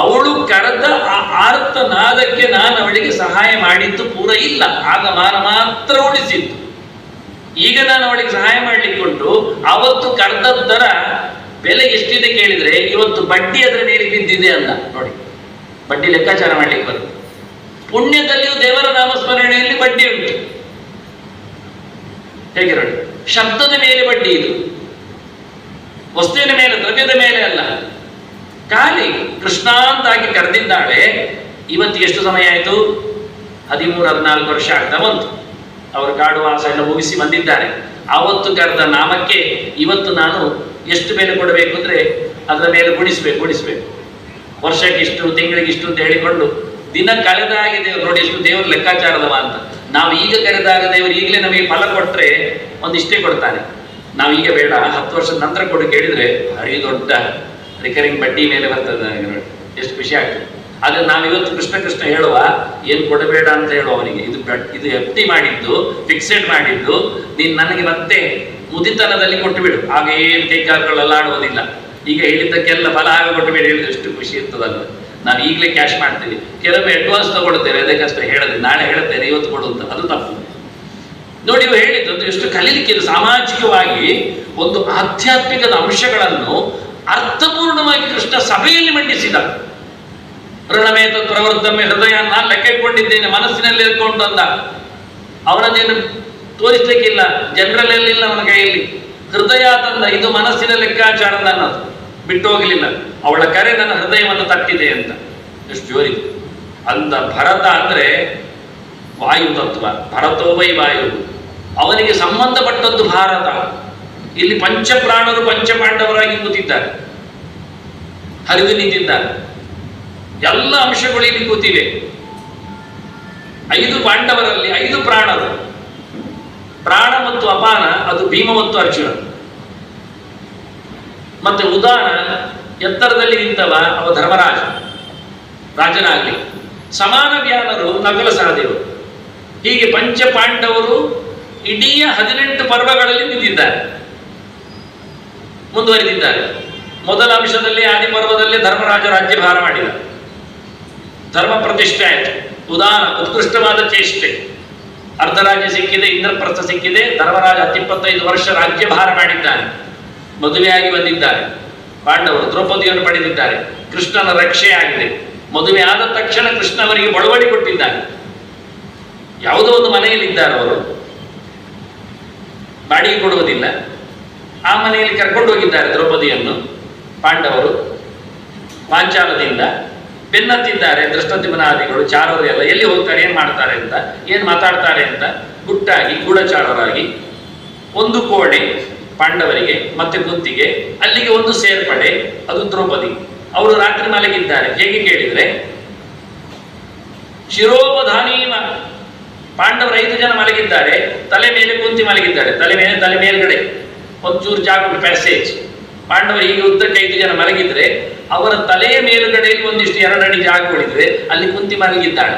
ಅವಳು ಕರೆದ ಆ ಆರ್ತನಾದಕ್ಕೆ ನಾನು ಅವಳಿಗೆ ಸಹಾಯ ಮಾಡಿದ್ದು ಪೂರ ಇಲ್ಲ. ಆಗ ಮಾನ ಮಾತ್ರ ಉಳಿಸಿತ್ತು. ಈಗ ನಾನು ಅವಳಿಗೆ ಸಹಾಯ ಮಾಡ್ಲಿಕ್ಕೆ ಉಂಟು ಅವತ್ತು ಕರೆದದ್ದರ ಬೆಲೆ ಎಷ್ಟಿದೆ ಕೇಳಿದ್ರೆ ಇವತ್ತು ಬಡ್ಡಿ ಅದರ ಮೇಲೆ ಬಿದ್ದಿದೆ ಅಲ್ಲ ನೋಡಿ, ಬಡ್ಡಿ ಲೆಕ್ಕಾಚಾರ ಮಾಡ್ಲಿಕ್ಕೆ ಬರುತ್ತೆ. ಪುಣ್ಯದಲ್ಲಿಯೂ ದೇವರ ನಾಮಸ್ಮರಣೆಯಲ್ಲಿ ಬಡ್ಡಿ ಉಂಟು. ಹೇಗೆ ನೋಡಿ? ಶಬ್ದದ ಮೇಲೆ ಬಡ್ಡಿ ಇದು. ವಸ್ತುವಿನ ಮೇಲೆ, ದ್ರವ್ಯದ ಮೇಲೆ ಅಲ್ಲ. ಖಾಲಿ ಕೃಷ್ಣ ಅಂತಾಗಿ ಕರೆದಿದ್ದಾಳೆ, ಇವತ್ತು ಎಷ್ಟು ಸಮಯ ಆಯಿತು? ಹದಿಮೂರು, ಹದಿನಾಲ್ಕು ವರ್ಷ ಆಗ್ತಾ ಬಂತು. ಅವರು ಕಾಡು ವಾಸ ಎಲ್ಲ ಮುಗಿಸಿ ಬಂದಿದ್ದಾರೆ. ಆವತ್ತು ಕರೆದ ನಾಮಕ್ಕೆ ಇವತ್ತು ನಾನು ಎಷ್ಟು ಬೆಲೆ ಕೊಡಬೇಕು ಅಂದರೆ ಅದರ ಮೇಲೆ ಗುಣಿಸ್ಬೇಕು ಗುಣಿಸ್ಬೇಕು. ವರ್ಷಕ್ಕೆ ಇಷ್ಟು, ತಿಂಗಳಿಗೆ ಇಷ್ಟು ಅಂತ ಹೇಳಿಕೊಂಡು ದಿನ ಕಳೆದಾಗಿ ದೇವರು ನೋಡಿ ಎಷ್ಟು ದೇವರು ಲೆಕ್ಕಾಚಾರದವ ಅಂತ. ನಾವು ಈಗ ಕರೆದಾಗ ದೇವರು ಈಗಲೇ ನಮಗೆ ಫಲ ಕೊಟ್ಟರೆ ಒಂದಿಷ್ಟೇ ಕೊಡ್ತಾನೆ ನಾವು ಈಗ ಬೇಡ, ಹತ್ತು ವರ್ಷದ ನಂತರ ಕೊಡು ಕೇಳಿದರೆ ಅರಿ ದೊಡ್ಡ ರಿಕರಿಂಗ್ ಬಡ್ಡಿ ಮೇಲೆ ಬರ್ತದೆ ಎಷ್ಟು ಖುಷಿ ಆಗ್ತದೆ. ಆದ್ರೆ ನಾವು ಇವತ್ತು ಕೃಷ್ಣ ಕೃಷ್ಣ ಹೇಳುವ, ಏನು ಕೊಡಬೇಡ ಅಂತ ಹೇಳುವ ಅವನಿಗೆ. ಇದು ಇದು ಎಫ್ ಡಿ ಮಾಡಿದ್ದು, ಫಿಕ್ಸೆಡ್ ಮಾಡಿದ್ದು, ನೀನು ನನಗೆ ಮತ್ತೆ ಮುದಿತನದಲ್ಲಿ ಕೊಟ್ಟು ಬಿಡು ಆಗ ಏನು ಕೈಕಾಲುಗಳೆಲ್ಲ ಆಡುವುದಿಲ್ಲ. ಈಗ ಹೇಳಿದ್ದಕ್ಕೆಲ್ಲ ಫಲ ಆಗ ಕೊಟ್ಟು ಬಿಡು ಹೇಳಿದ್ರೆ ಎಷ್ಟು ಖುಷಿ ಇರ್ತದಲ್ಲ ನಾನು ಈಗಲೇ ಕ್ಯಾಶ್ ಮಾಡ್ತೀವಿ ಕೆಲವೊಮ್ಮೆ ಅಡ್ವಾನ್ಸ್ ತಗೊಳ್ತೇವೆ. ಅದಕ್ಕಷ್ಟೇ ಹೇಳದೆ ನಾಳೆ ಹೇಳ್ತೇನೆ ಇವತ್ತು ಕೊಡು ಅಂತ. ಅದು ತಪ್ಪು. ನೋಡಿ ಹೇಳಿದ್ದು, ಎಷ್ಟು ಕಲೀಲಿಕ್ಕೆ ಸಾಮಾಜಿಕವಾಗಿ ಒಂದು ಆಧ್ಯಾತ್ಮಿಕದ ಅಂಶಗಳನ್ನು ಅರ್ಥಪೂರ್ಣವಾಗಿ ಕೃಷ್ಣ ಸಭೆಯಲ್ಲಿ ಮಂಡಿಸಿದ. ಋಣಮೇತ ಪ್ರವೃತ್ತಮೆ ಹೃದಯ ನಾನು ಲೆಕ್ಕ ಇಟ್ಕೊಂಡಿದ್ದೇನೆ ಮನಸ್ಸಿನಲ್ಲಿ ಇಟ್ಕೊಂಡು ಅಂದ ಅವನದೇನು ತೋರಿಸ್ಲಿಕ್ಕಿಲ್ಲ ಜನರಲ್ ಇಲ್ಲ ಅವನ ಕೈಯಲ್ಲಿ. ಹೃದಯ ತಂದ, ಇದು ಮನಸ್ಸಿನ ಲೆಕ್ಕಾಚಾರ ಅನ್ನೋದು ಬಿಟ್ಟು ಹೋಗಲಿಲ್ಲ ಅವಳ ಕರೆ ನನ್ನ ಹೃದಯವನ್ನು ತಟ್ಟಿದೆ ಅಂತ. ಎಷ್ಟು ಜೋರಿ ಅಂತ ಭರತ ಅಂದ್ರೆ ವಾಯು ತತ್ವ, ಭರತೋವೈ ವಾಯು. ಅವನಿಗೆ ಸಂಬಂಧಪಟ್ಟದ್ದು ಭಾರತ. ಇಲ್ಲಿ ಪಂಚಪ್ರಾಣರು ಪಂಚಪಾಂಡವರಾಗಿ ಕೂತಿದ್ದಾರೆ. ಹರಿದು ನಿಂತಿದ್ದಾರೆ. ಎಲ್ಲ ಅಂಶಗಳು ಇಲ್ಲಿ ಕೂತಿವೆ. ಐದು ಪಾಂಡವರಲ್ಲಿ ಐದು ಪ್ರಾಣರು. ಪ್ರಾಣ ಮತ್ತು ಅಪಾನ, ಅದು ಭೀಮ ಮತ್ತು ಅರ್ಜುನ. ಮತ್ತೆ ಉದಾನ, ಎತ್ತರದಲ್ಲಿ ನಿಂತವ ಅವ ಧರ್ಮರಾಜ, ರಾಜನಾಗಲಿ. ಸಮಾನ ವ್ಯಾನರು ನಕಲ ಸಹದೇವರು ಹೀಗೆ ಪಂಚ ಪಾಂಡವರು ಇಡೀ ಹದಿನೆಂಟು ಪರ್ವಗಳಲ್ಲಿ ನಿಂತಿದ್ದಾರೆ. ಮುಂದುವರಿದಿದ್ದಾರೆ. ಮೊದಲ ಅಂಶದಲ್ಲಿ ಆದಿಪರ್ವದಲ್ಲಿ ಧರ್ಮರಾಜ ರಾಜ್ಯಭಾರ ಮಾಡಿದ. ಧರ್ಮ ಪ್ರತಿಷ್ಠೆ ಆಯಿತು. ಉದಾಹರಣ, ಉತ್ಕೃಷ್ಟವಾದ ಚೇಷ್ಟೆ. ಅರ್ಧರಾಜ್ಯ ಸಿಕ್ಕಿದೆ, ಇಂದ್ರಪ್ರಸ್ಥ ಸಿಕ್ಕಿದೆ, ಧರ್ಮರಾಜ ಹತ್ತಿಪ್ಪತ್ತೈದು ವರ್ಷ ರಾಜ್ಯಭಾರ ಮಾಡಿದ್ದಾನೆ ಮದುವೆಯಾಗಿ ಬಂದಿದ್ದಾರೆ. ಪಾಂಡವರು ದ್ರೌಪದಿಯನ್ನು ಪಡೆದಿದ್ದಾರೆ. ಕೃಷ್ಣನ ರಕ್ಷೆ ಆಗಿದೆ. ಮದುವೆ ಆದ ತಕ್ಷಣ ಕೃಷ್ಣ ಅವರಿಗೆ ಬಳುವಳಿ ಕೊಟ್ಟಿದ್ದಾನೆ ಯಾವುದೋ ಒಂದು ಮನೆಯಲ್ಲಿದ್ದಾರೆ ಅವರು. ಬಾಡಿಗೆ ಕೊಡುವುದಿಲ್ಲ. ಆ ಮನೆಯಲ್ಲಿ ಕರ್ಕೊಂಡು ಹೋಗಿದ್ದಾರೆ ದ್ರೌಪದಿಯನ್ನು, ಪಾಂಡವರು. ಪಾಂಚಾಲದಿಂದ ಬೆನ್ನತ್ತಿದ್ದಾರೆ ದೃಷ್ಟದ್ಯುಮ್ನಾದಿಗಳು ಚಾರವರು ಎಲ್ಲ. ಎಲ್ಲಿ ಹೋಗ್ತಾರೆ, ಏನ್ ಮಾಡ್ತಾರೆ ಅಂತ, ಏನ್ ಮಾತಾಡ್ತಾರೆ ಅಂತ ಗುಟ್ಟಾಗಿ ಗೂಢಚಾರರಾಗಿ ಒಂದು ಕೋಣೆ ಪಾಂಡವರಿಗೆ, ಮತ್ತೆ ಕುಂತಿಗೆ ಅಲ್ಲಿಗೆ ಒಂದು ಸೇರ್ಪಡೆ, ಅದು ದ್ರೌಪದಿ. ಅವರು ರಾತ್ರಿ ಮಲಗಿದ್ದಾರೆ. ಹೇಗೆ ಕೇಳಿದ್ರೆ, ಶಿರೋಪಧಾನೀಮ. ಪಾಂಡವರು ಐದು ಜನ ಮಲಗಿದ್ದಾರೆ, ತಲೆ ಮೇಲೆ ಕುಂತಿ ಮಲಗಿದ್ದಾರೆ. ತಲೆ ಮೇಲೆ, ತಲೆ ಮೇಲ್ಗಡೆ. ಒಂಚೂರು ಜಾಗ ಪ್ಯಾಸೇಜ್ ಪಾಂಡವರು ಈಗ ಉದ್ದಕ್ಕೆ ಐದು ಜನ ಮಲಗಿದ್ರೆ ಅವರ ತಲೆಯ ಮೇಲುಗಡೆಯಲ್ಲಿ ಒಂದಿಷ್ಟು ಎರಡಡಿ ಜಾಗ ಉಳಿದ್ರೆ ಅಲ್ಲಿ ಕುಂತಿ ಮಲಗಿದ್ದಾಳೆ.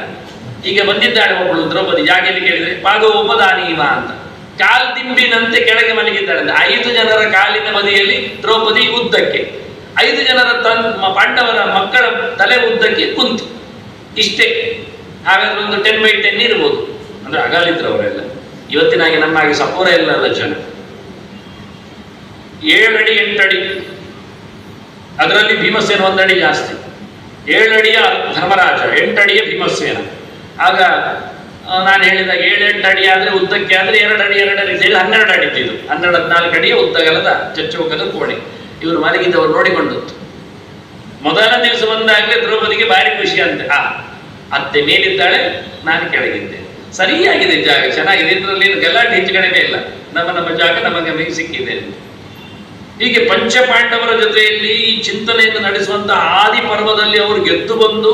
ಈಗ ಬಂದಿದ್ದಾಳೆ ಒಬ್ಬಳು ದ್ರೌಪದಿ. ಜಾಗೆಯಲ್ಲಿ ಕೇಳಿದ್ರೆ ಪಾದ ಉಪದಾನೀಮ ಅಂತ. ಕಾಲ್ ದಿಂಬಿನಂತೆ ಕೆಳಗೆ ಮಲಗಿದ್ದಾಳೆ ಐದು ಜನರ ಕಾಲಿನ ಬದಿಯಲ್ಲಿ ದ್ರೌಪದಿ ಉದ್ದಕ್ಕೆ. ಐದು ಜನರ ತನ್ ಪಾಂಡವರ ಮಕ್ಕಳ ತಲೆ ಉದ್ದಕ್ಕೆ ಕುಂತು. ಇಷ್ಟೇ. ಹಾಗಾದ್ರೆ ಒಂದು ಟೆನ್ ಬೈ ಟೆನ್ ಇರ್ಬೋದು. ಅಂದ್ರೆ ಅಗಲಿದ್ರು ಅವರೆಲ್ಲ ಇವತ್ತಿನಾಗೆ ನಮ್ಮ ಹಾಗೆ ಸಪೋರ ಇಲ್ಲ ಜನ. ಏಳಡಿ ಎಂಟಡಿ. ಅದರಲ್ಲಿ ಭೀಮಸೇನ ಒಂದಡಿ ಜಾಸ್ತಿ. ಏಳಡಿಯ ಧರ್ಮರಾಜ ಎಂಟಡಿಯ ಭೀಮಸೇನ. ಆಗ ನಾನು ಹೇಳಿದಾಗ ಏಳೆಂಟು ಅಡಿ ಆದರೆ ಉದ್ದಕ್ಕೆ ಆದರೆ ಎರಡು ಅಡಿ ಎರಡು ಅಡಿ ಹನ್ನೆರಡು ಅಡಿ ಇದು ಹನ್ನೆರಡು ಹದಿನಾಲ್ಕು ಅಡಿಯ ಉದ್ದಗಲದ ಚಚ್ಚೌಕದ ಕೋಣೆ. ಇವರು ಮಲಗಿದ್ದವರು ನೋಡಿಕೊಂಡಿತ್ತು ಮೊದಲ ದಿವಸ ಬಂದಾಗಲೇ ದ್ರೌಪದಿಗೆ ಭಾರಿ ಖುಷಿ ಅಂತೆ. ಆ, ಅತ್ತೆ ಮೇಲಿದ್ದಾಳೆ, ನಾನು ಕೆಳಗಿದ್ದೆ. ಸರಿಯಾಗಿದೆ ಜಾಗ, ಚೆನ್ನಾಗಿದೆ. ಇದರಲ್ಲಿ ಏನು ಗಲಾಟೆ ಹೆಚ್ಚು ಕಡಿಮೆ ಇಲ್ಲ. ನಮ್ಮ ನಮ್ಮ ಜಾಗ ನಮಗೆ ನಮಗೆ ಸಿಕ್ಕಿದೆ. ಹೀಗೆ ಪಂಚಪಾಂಡವರ ಜೊತೆಯಲ್ಲಿ ಈ ಚಿಂತನೆಯನ್ನು ನಡೆಸುವಂತಹ ಆದಿ ಪರ್ವದಲ್ಲಿ ಅವರು ಗೆದ್ದು ಬಂದು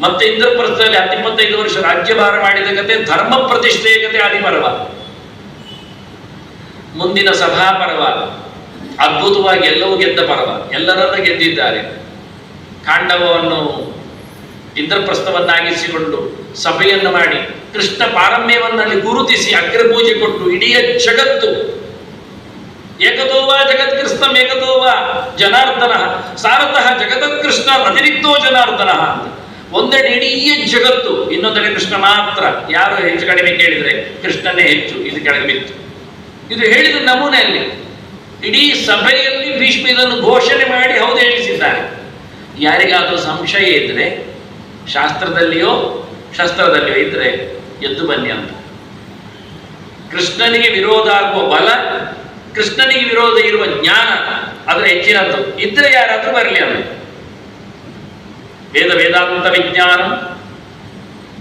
ಮತ್ತೆ ಇಂದ್ರಪ್ರಸ್ಥದಲ್ಲಿ ಹತ್ತಿಪ್ಪತ್ತೈದು ವರ್ಷ ರಾಜ್ಯಭಾರ ಮಾಡಿದ ಕತೆ ಧರ್ಮ ಪ್ರತಿಷ್ಠೆಯ ಕತೆ ಆದಿಪರ್ವ ಮುಂದಿನ ಸಭಾ ಪರ್ವ. ಅದ್ಭುತವಾಗಿ ಎಲ್ಲವೂ ಗೆದ್ದ ಪರ್ವ. ಎಲ್ಲರನ್ನ ಗೆದ್ದಿದ್ದಾರೆ. ಕಾಂಡವವನ್ನು ಇಂದ್ರಪ್ರಸ್ಥವನ್ನಾಗಿಸಿಕೊಂಡು ಸಭೆಯನ್ನು ಮಾಡಿ ಕೃಷ್ಣ ಪಾರಮ್ಯವನ್ನಲ್ಲಿ ಗುರುತಿಸಿ ಅಗ್ರಪೂಜೆ ಕೊಟ್ಟು ಇಡೀ ಜಗತ್ತು ಏಕತೋವ ಜಗತ್ಕೃಷ್ಣ ಏಕತೋವ ಜನಾರ್ದನ, ಸಾರತಃ ಜಗತ್ಕೃಷ್ಣ ಅತಿರಿಕ್ತೋ ಜನಾರ್ದನ. ಅಂತ ಒಂದೆಡೆ ಇಡೀ ಜಗತ್ತು, ಇನ್ನೊಂದೆಡೆ ಕೃಷ್ಣ ಮಾತ್ರ. ಯಾರು ಹೆಚ್ಚು ಕಡಿಮೆ ಕೇಳಿದ್ರೆ ಕೃಷ್ಣನೇ ಹೆಚ್ಚು ಇದು ಕೆಳಗೆ ಬಿತ್ತು. ಇದು ಹೇಳಿದ ನಮೂನೆಯಲ್ಲಿ ಇಡೀ ಸಭೆಯಲ್ಲಿ ಭೀಷ್ಮ ಇದನ್ನು ಘೋಷಣೆ ಮಾಡಿ ಹೌದು ಹೇಳಿಸಿದ್ದಾರೆ. ಯಾರಿಗಾದರೂ ಸಂಶಯ ಇದ್ರೆ, ಶಾಸ್ತ್ರದಲ್ಲಿಯೋ, ಶಸ್ತ್ರದಲ್ಲಿಯೋ ಇದ್ರೆ ಎದ್ದು ಬನ್ನಿ ಅಂತ. ಕೃಷ್ಣನಿಗೆ ವಿರೋಧ ಆಗುವ ಬಲ ಕೃಷ್ಣನಿಗೆ ವಿರೋಧ ಇರುವ ಜ್ಞಾನ ಅದರ ಹೆಚ್ಚಿನದ್ದು. ಇದ್ರೆ ಯಾರಾದ್ರೂ ಬರಲಿ ಅವನು. ವೇದ ವೇದಾಂತ ವಿಜ್ಞಾನ.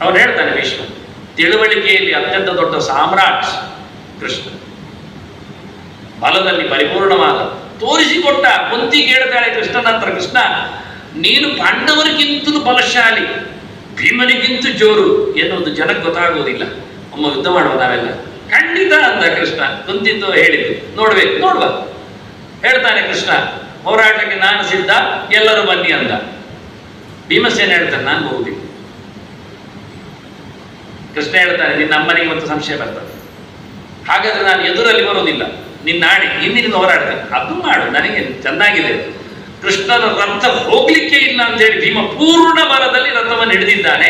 ಅವನು ಹೇಳ್ತಾನೆ ವಿಶ್ವ ತಿಳುವಳಿಕೆಯಲ್ಲಿ ಅತ್ಯಂತ ದೊಡ್ಡ ಸಾಮ್ರಾಟ್ ಕೃಷ್ಣ. ಬಲದಲ್ಲಿ ಪರಿಪೂರ್ಣವಾದ, ತೋರಿಸಿಕೊಟ್ಟ, ಕುಂತಿ ಕೇಳ್ತಾಳೆ ಕೃಷ್ಣನ ಹತ್ರ, ಕೃಷ್ಣ, ನೀನು ಪಾಂಡವರಿಗಿಂತಲೂ ಬಲಶಾಲಿ, ಭೀಮನಿಗಿಂತ ಜೋರು ಎನ್ನುವುದು ಜನಕ್ಕೆ ಗೊತ್ತಾಗುವುದಿಲ್ಲ ಒಮ್ಮ ಯುದ್ಧ ಮಾಡುವ ನಾವೆಲ್ಲ. ಖಂಡಿತ ಅಂತ ಕೃಷ್ಣ ಕುಂತಿದ್ದು ಹೇಳಿದ್ದು. ನೋಡ್ಬೇಕು, ನೋಡುವ. ಹೇಳ್ತಾನೆ ಕೃಷ್ಣ, ಹೋರಾಟಕ್ಕೆ ನಾನು ಸಿದ್ಧ, ಎಲ್ಲರೂ ಬನ್ನಿ ಅಂದ. ಭೀಮಸೇನ ಹೇಳ್ತಾನೆ, ನಾನು ಹೋಗುದಿಲ್ಲ. ಕೃಷ್ಣ ಹೇಳ್ತಾನೆ, ನಿನ್ನ ಅಮ್ಮನಿಗೆ ಮತ್ತು ಸಂಶಯ ಬರ್ತದೆ. ಹಾಗಾದ್ರೆ ನಾನು ಎದುರಲ್ಲಿ ಬರೋದಿಲ್ಲ ನಿನ್ನ ಆಣೆ ಹಿಂದಿನಿಂದ ಹೋರಾಡ್ತೇನೆ. ಅದು ಮಾಡು, ನನಗೆ ಚೆನ್ನಾಗಿದೆ. ಕೃಷ್ಣನ ರಥ ಹೋಗ್ಲಿಕ್ಕೆ ಇಲ್ಲ ಅಂತ ಹೇಳಿ ಭೀಮ ಪೂರ್ಣ ಬಲದಲ್ಲಿ ರಥವನ್ನು ಹಿಡಿದಿದ್ದಾನೆ.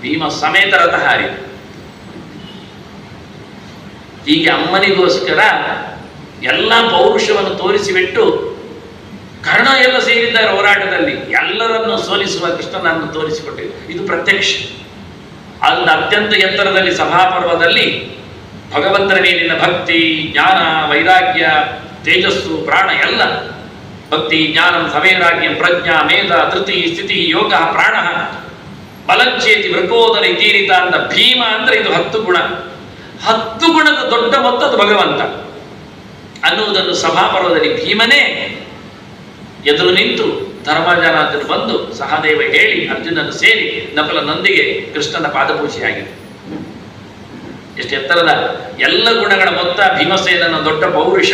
ಭೀಮ ಸಮೇತ ರಥ ಹಾರಿ ಹೀಗೆ ಅಮ್ಮನಿಗೋಸ್ಕರ ಎಲ್ಲ ಪೌರುಷವನ್ನು ತೋರಿಸಿಬಿಟ್ಟು ಕರ್ಣ ಎಲ್ಲ ಸೇರಿದ್ದಾರೆ ಹೋರಾಟದಲ್ಲಿ. ಎಲ್ಲರನ್ನು ಸೋಲಿಸುವ ಕೃಷ್ಣನನ್ನು ತೋರಿಸಿಕೊಟ್ಟಿದೆ. ಇದು ಪ್ರತ್ಯಕ್ಷ. ಅಲ್ಲಿ ಅತ್ಯಂತ ಎತ್ತರದಲ್ಲಿ ಸಭಾಪರ್ವದಲ್ಲಿ ಭಗವಂತನ ಮೇಲಿನ ಭಕ್ತಿ, ಜ್ಞಾನ, ವೈರಾಗ್ಯ, ತೇಜಸ್ಸು, ಪ್ರಾಣ ಎಲ್ಲ. ಭಕ್ತಿ, ಜ್ಞಾನ ಸವೈರಾಗ್ಯ ಪ್ರಜ್ಞಾ, ಮೇಧ ತೃತಿ ಸ್ಥಿತಿ, ಯೋಗ, ಪ್ರಾಣ. ಬಲಂಚೇತಿ ವೃಕೋದರಿ ತೀರಿತ ಅಂತ ಭೀಮ ಅಂದ್ರೆ ಇದು ಹತ್ತು ಗುಣ. ಹತ್ತು ಗುಣದ ದೊಡ್ಡ ಮೊತ್ತ ಅದು ಭಗವಂತ. ಅನ್ನುವುದನ್ನು ಸಭಾಪರ್ವದಲ್ಲಿ ಭೀಮನೇ ಎದುರು ನಿಂತು ಧರ್ಮಜನಾಥನು ಬಂದು ಸಹದೇವ ಹೇಳಿ ಅರ್ಜುನನು ಸೇರಿ ನಕಲನೊಂದಿಗೆ ಕೃಷ್ಣನ ಪಾದಪೂಜೆಯಾಗಿದೆ. ಎಷ್ಟು ಎತ್ತರದ ಎಲ್ಲ ಗುಣಗಳ ಮೊತ್ತ ಭೀಮಸೇನನ ದೊಡ್ಡ ಪೌರುಷ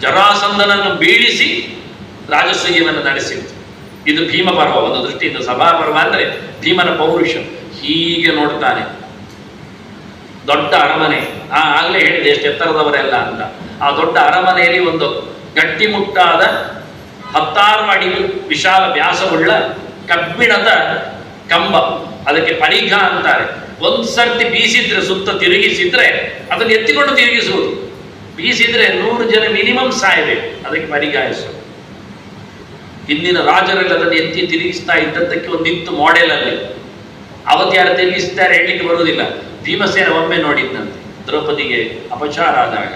ಜರಾಸಂದನನ್ನು ಬೀಳಿಸಿ ರಾಜಸೂಯವನ್ನು ನಡೆಸಿತ್ತು. ಇದು ಭೀಮ ಪರ್ವ ಒಂದು ದೃಷ್ಟಿಯಿಂದ ಸಭಾಪರ್ವ ಅಂದರೆ ಭೀಮನ ಪೌರುಷ. ಹೀಗೆ ನೋಡ್ತಾನೆ. ದೊಡ್ಡ ಅರಮನೆ. ಆ, ಆಗಲೇ ಹೇಳಿದೆ, ಎಷ್ಟು ಎತ್ತರದವರೆಲ್ಲ ಅಂತ. ಆ ದೊಡ್ಡ ಅರಮನೆಯಲ್ಲಿ ಒಂದು ಗಟ್ಟಿಮುಟ್ಟಾದ ಹತ್ತಾರು ಅಡಿ ವಿಶಾಲ ವ್ಯಾಸವುಳ್ಳ ಕಬ್ಬಿಣದ ಕಂಬ. ಅದಕ್ಕೆ ಪರಿಘ ಅಂತಾರೆ. ಒಂದು ಸರ್ತಿ ಬೀಸಿದ್ರೆ ಸುತ್ತ ತಿರುಗಿಸಿದ್ರೆ ಅದನ್ನು ಎತ್ತಿಕೊಂಡು ತಿರುಗಿಸುವುದು. ಬೀಸಿದ್ರೆ ನೂರು ಜನ ಮಿನಿಮಮ್ ಸಾಯಬೇಕು. ಅದಕ್ಕೆ ಪರಿಗಾಯಿಸುವುದು ಹಿಂದಿನ ರಾಜರೆಲ್ಲ ಅದನ್ನು ಎತ್ತಿ ತಿರುಗಿಸ್ತಾ ಇದ್ದದ್ದಕ್ಕೆ ಒಂದು ನಿಂತು ಮಾಡೆಲ್ ಅಲ್ಲಿ. ಅವತ್ತು ಯಾರು ತಿರುಗಿಸ್ತಾರೆ ಹೇಳಲಿಕ್ಕೆ ಬರುವುದಿಲ್ಲ. ಭೀಮಸೇನ ಒಮ್ಮೆ ನೋಡಿದ್ದಂತೆ ದ್ರೌಪದಿಗೆ ಅಪಚಾರ ಆದಾಗ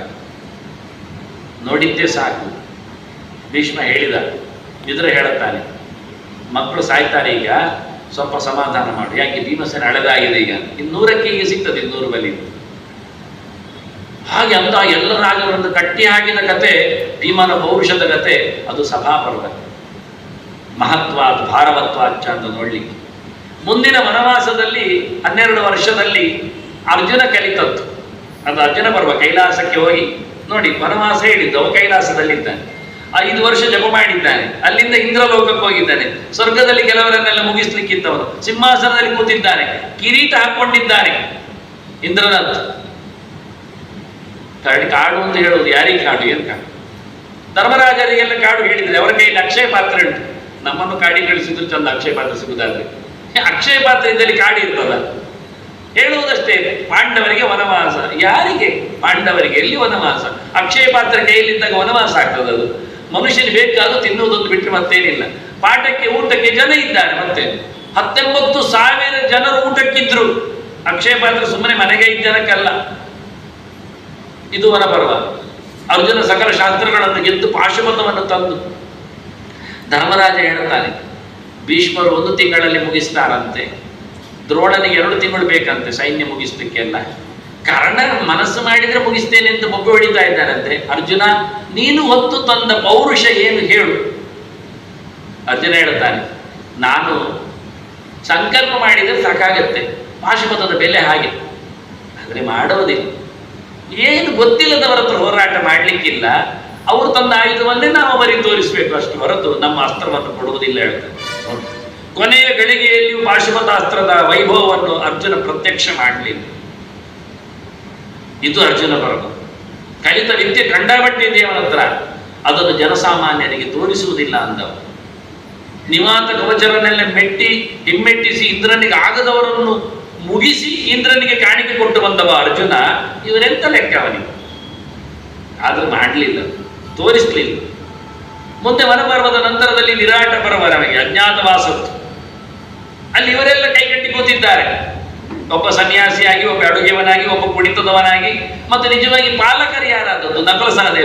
ನೋಡಿದ್ದೇ ಸಾಕು. ಭೀಷ್ಮ ಹೇಳಿದ ಇದ್ರೆ ಹೇಳುತ್ತಾನೆ, ಮಕ್ಕಳು ಸಾಯ್ತಾರೆ ಈಗ, ಸ್ವಲ್ಪ ಸಮಾಧಾನ ಮಾಡು. ಯಾಕೆ ಭೀಮಸೇನ ಹಳೆದಾಗಿದೆ ಈಗ? ಇನ್ನೂರಕ್ಕೆ ಈಗ ಸಿಗ್ತದೆ, ಇನ್ನೂರು ಬಲಿ. ಹಾಗೆ ಅಂತ ಎಲ್ಲ ಕಟ್ಟಿ ಹಾಕಿದ ಕತೆ, ಭೀಮನ ಪೌರುಷದ ಕತೆ, ಅದು ಸಭಾಪರ್ವ. ಮಹತ್ವ ಅದು ಅಚ್ಚ ಅಂತ ನೋಡ್ಲಿಕ್ಕೆ. ಮುಂದಿನ ವನವಾಸದಲ್ಲಿ ಹನ್ನೆರಡು ವರ್ಷದಲ್ಲಿ ಅರ್ಜುನ ಕಲಿತದ್ದು. ಅದು ಅರ್ಜುನ ಪರ್ವ, ಕೈಲಾಸಕ್ಕೆ ಹೋಗಿ. ನೋಡಿ, ವನವಾಸ ಹೇಳಿದ್ದು ಅವ ಕೈಲಾಸದಲ್ಲಿದ್ದಾನೆ. ಐದು ವರ್ಷ ಜಪ ಮಾಡಿದ್ದಾನೆ. ಅಲ್ಲಿಂದ ಇಂದ್ರಲೋಕಕ್ಕೆ ಹೋಗಿದ್ದಾನೆ. ಸ್ವರ್ಗದಲ್ಲಿ ಕೆಲವರನ್ನೆಲ್ಲ ಮುಗಿಸ್ಲಿಕ್ಕಿದ್ದವನು. ಸಿಂಹಾಸನದಲ್ಲಿ ಕೂತಿದ್ದಾನೆ. ಕಿರೀಟ ಹಾಕೊಂಡಿದ್ದಾನೆ. ಇಂದ್ರನಾಥ್ ಕಾಡು ಕಾಡು ಅಂತ ಹೇಳುವುದು ಯಾರಿಗೆ ಕಾಡು? ಏನು ಕಾಡು? ಧರ್ಮರಾಜರಿಗೆಲ್ಲ ಕಾಡು ಹೇಳಿದ್ರೆ ಅವರ ಕೈಯಲ್ಲಿ ಅಕ್ಷಯ ಪಾತ್ರ ಉಂಟು. ನಮ್ಮನ್ನು ಕಾಡಿ ಕಳಿಸಿದ್ರು ಚಂದ ಅಕ್ಷಯ ಪಾತ್ರ ಸಿಗುದಾದ್ರೆ. [laughs] ಅಕ್ಷಯ ಪಾತ್ರ ಇದ್ದಲ್ಲಿ ಕಾಡಿ ಇರ್ತದ. ಹೇಳುವುದಷ್ಟೇ ಇದೆ ಪಾಂಡವರಿಗೆ ವನವಾಸ. ಯಾರಿಗೆ? ಪಾಂಡವರಿಗೆ. ಎಲ್ಲಿ ವನವಾಸ? ಅಕ್ಷಯ ಪಾತ್ರ ಕೈಯಲ್ಲಿದ್ದಾಗ ವನವಾಸ ಆಗ್ತದೆ ಅದು. ಮನುಷ್ಯನಿಗೆ ಬೇಕಾದ್ರೂ ತಿನ್ನುವುದೊಂದು ಬಿಟ್ಟರೆ ಮತ್ತೇನಿಲ್ಲ. ಪಾಠಕ್ಕೆ, ಊಟಕ್ಕೆ ಜನ ಇದ್ದಾರೆ ಮತ್ತೆ. ಹತ್ತೊಂಬತ್ತು ಸಾವಿರ ಜನರು ಊಟಕ್ಕಿದ್ರು. ಅಕ್ಷಯ ಪಾತ್ರ ಸುಮ್ಮನೆ ಮನೆಗೆ ಐದು ಜನಕ್ಕಲ್ಲ. ಇದು ವನಪರ್ವ ಅರ್ಜುನ ಸಕಲ ಶಾಸ್ತ್ರಗಳನ್ನು ಗೆದ್ದು ಪಾಶುಪತವನ್ನು ತಂದು. ಧರ್ಮರಾಜ ಹೇಳ್ತಾನೆ ಭೀಷ್ಮರು ಒಂದು ತಿಂಗಳಲ್ಲಿ ಮುಗಿಸ್ತಾರಂತೆ. ದ್ರೋಣನಿಗೆ ಎರಡು ತಿಂಗಳು ಬೇಕಂತೆ ಸೈನ್ಯ ಮುಗಿಸ್ಲಿಕ್ಕೆಲ್ಲ. ಕರ್ಣ ಮನಸ್ಸು ಮಾಡಿದ್ರೆ ಮುಗಿಸ್ತೇನೆ ಅಂತ ಬೊಬ್ಬೆ ಹೊಡಿತಾ ಇದ್ದಾರಂತೆ. ಅರ್ಜುನ, ನೀನು ಹೊತ್ತು ತಂದ ಪೌರುಷ ಏನು ಹೇಳು? ಅರ್ಜುನ ಹೇಳ್ತಾನೆ, ನಾನು ಸಂಕಲ್ಪ ಮಾಡಿದ್ರೆ ಸಾಕಾಗತ್ತೆ. ಪಾಶುಪತದ ಬೆಲೆ ಹಾಗೆ. ಆದರೆ ಮಾಡೋದಿಲ್ಲ ಏನು ಗೊತ್ತಿಲ್ಲದವರ ಹತ್ರ ಹೋರಾಟ ಮಾಡಲಿಕ್ಕಿಲ್ಲ. ಅವರು ತಂದ ಆಯುಧವನ್ನೇ ನಾವು ಅವರಿಗೆ ತೋರಿಸ್ಬೇಕು ಅಷ್ಟು ಹೊರತು ನಮ್ಮ ಅಸ್ತ್ರವನ್ನು ಕೊಡುವುದಿಲ್ಲ ಹೇಳ್ತಾರೆ. ಕೊನೆಯ ಗಳಿಗೆಯಲ್ಲಿಯೂ ಪಾಶುಪತಾಸ್ತ್ರದ ವೈಭವವನ್ನು ಅರ್ಜುನ ಪ್ರತ್ಯಕ್ಷ ಮಾಡಲಿಲ್ಲ ಇದು ಅರ್ಜುನ ಪರ್ವ ಕಲಿತ ವಿದ್ಯೆ ಕಂಡಾಬಟ್ಟಿ ದೇವನ ಅದನ್ನು ಜನಸಾಮಾನ್ಯರಿಗೆ ತೋರಿಸುವುದಿಲ್ಲ ಅಂದವರು. ನಿವಾತ ಕವಚರನ್ನೆಲ್ಲ ಮೆಟ್ಟಿ, ಹಿಮ್ಮೆಟ್ಟಿಸಿ ಇಂದ್ರನಿಗೆ ಆಗದವರನ್ನು ಮುಗಿಸಿ ಇಂದ್ರನಿಗೆ ಕಾಣಿಕೆ ಕೊಟ್ಟು ಬಂದವ ಅರ್ಜುನ ಇವರೆಂತ ಲೆಕ್ಕ ಅವನಿಗೆ? ಆದ್ರೂ ಮಾಡಲಿಲ್ಲ, ತೋರಿಸ್ಲಿಲ್ಲ. ಮುಂದೆ ವನಪರ್ವದ ನಂತರದಲ್ಲಿ ನಿರಾಟ ಪರ್ವ ನಮಗೆ ಅಜ್ಞಾತವಾಸತ್ತು ಅಲ್ಲಿ ಇವರೆಲ್ಲ ಕೈಗೆಟ್ಟಿ ಕೂತಿದ್ದಾರೆ. ಒಬ್ಬ ಸನ್ಯಾಸಿಯಾಗಿ, ಒಬ್ಬ ಅಡುಗೆವನಾಗಿ, ಒಬ್ಬ ಕುಣಿತದವನಾಗಿ, ಮತ್ತು ನಿಜವಾಗಿ ಪಾಲಕರು ಯಾರಾದದ್ದು? ನಕಲ ಸಹದೇವ.